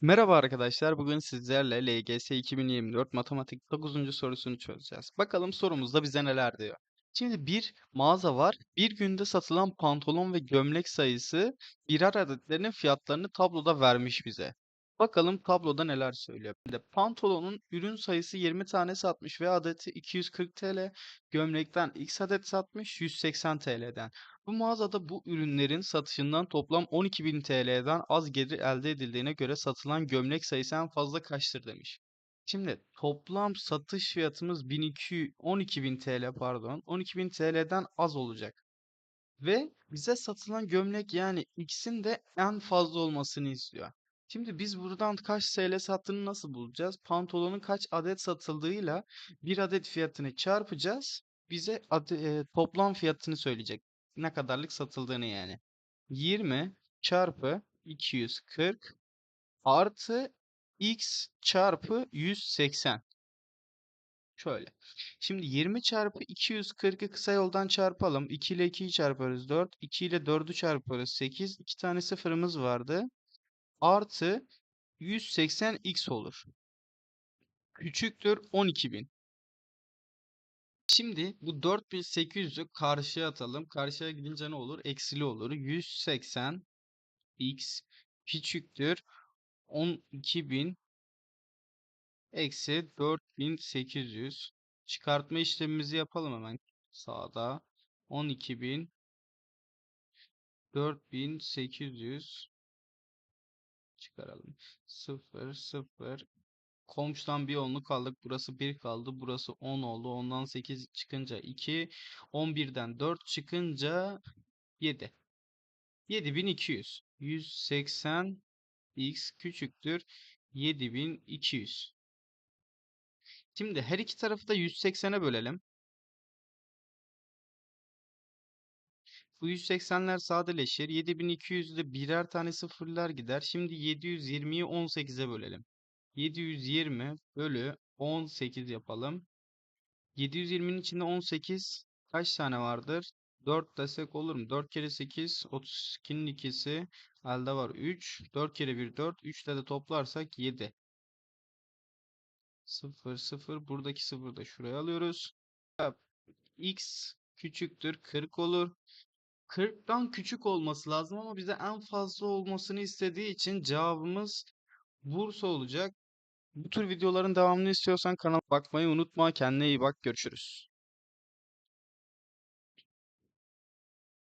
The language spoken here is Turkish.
Merhaba arkadaşlar. Bugün sizlerle LGS 2024 Matematik 9. sorusunu çözeceğiz. Bakalım sorumuzda bize neler diyor. Şimdi bir mağaza var. Bir günde satılan pantolon ve gömlek sayısı birer adetlerinin fiyatlarını tabloda vermiş bize. Bakalım tabloda neler söylüyor. Pantolonun ürün sayısı 20 tane satmış ve adeti 240 TL. Gömlekten X adet satmış 180 TL'den. Bu mağazada bu ürünlerin satışından toplam 12.000 TL'den az gelir elde edildiğine göre satılan gömlek sayısı en fazla kaçtır demiş. Şimdi toplam satış fiyatımız 1200 12.000 TL pardon 12.000 TL'den az olacak. Ve bize satılan gömlek yani X'in de en fazla olmasını istiyor. Şimdi biz buradan kaç TL sattığını nasıl bulacağız? Pantolonun kaç adet satıldığıyla bir adet fiyatını çarpacağız. Bize e, toplam fiyatını söyleyecek. Ne kadarlık satıldığını yani. 20 çarpı 240 artı X çarpı 180. Şöyle. Şimdi 20 çarpı 240'ı kısa yoldan çarpalım. 2 ile 2'yi çarparız 4. 2 ile 4'ü çarparız 8. 2 tane sıfırımız vardı. Artı 180x olur. Küçüktür 12.000. Şimdi bu 4800'ü karşıya atalım. Karşıya gidince ne olur? Eksili olur. 180 x küçüktür 12.000 eksi 4800. Çıkartma işlemimizi yapalım hemen sağda. 12.000 4800 çıkaralım. 0 0 Komşudan bir onluk aldık. Burası 1 kaldı. Burası 10 oldu. Ondan 8 çıkınca 2. 11'den 4 çıkınca 7. 7200. 180 x küçüktür 7200. Şimdi her iki tarafı da 180'e bölelim. Bu 180'ler sadeleşir. 7200'de birer tane sıfırlar gider. Şimdi 720'yi 18'e bölelim. 720 bölü 18 yapalım. 720'nin içinde 18 kaç tane vardır? 4 desek olur mu? 4 kere 8 32'nin ikisi elde var 3. 4 kere 1 4. 3 ile de toplarsak 7. 0 0 buradaki 0 da şuraya alıyoruz. X küçüktür 40 olur. 40'tan küçük olması lazım ama bize en fazla olmasını istediği için cevabımız Bursa olacak. Bu tür videoların devamını istiyorsan kanala bakmayı unutma. Kendine iyi bak. Görüşürüz.